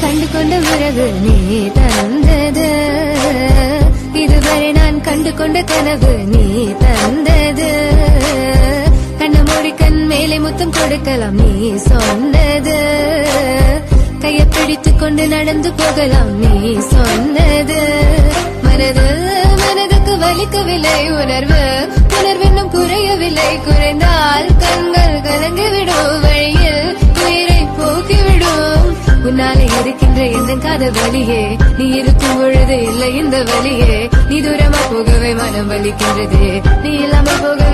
கண்டு கொண்ட உறவு நீ தந்தது. இதுவரை நான் கண்டு கொண்ட கனவு நீ தந்தது. கண்ண மூடி கண் மேலே முத்தம் கொடுக்கலாம் நீ சொன்னது. கையை பிடித்து கொண்டு நடந்து போகலாம் நீ சொன்னது. மனது மனதுக்கு வலிக்கவில்லை உணர்வு. உணர்வென்னும் குறையவில்லை குறைந்த உன்னாலே இருக்கின்ற எந்த காதல் நீ இருக்கும் பொழுது இல்லை இந்த வழியே. நீ தூரமா போகவே மனம் வலிக்கின்றது. நீ இல்லாமல் போகவே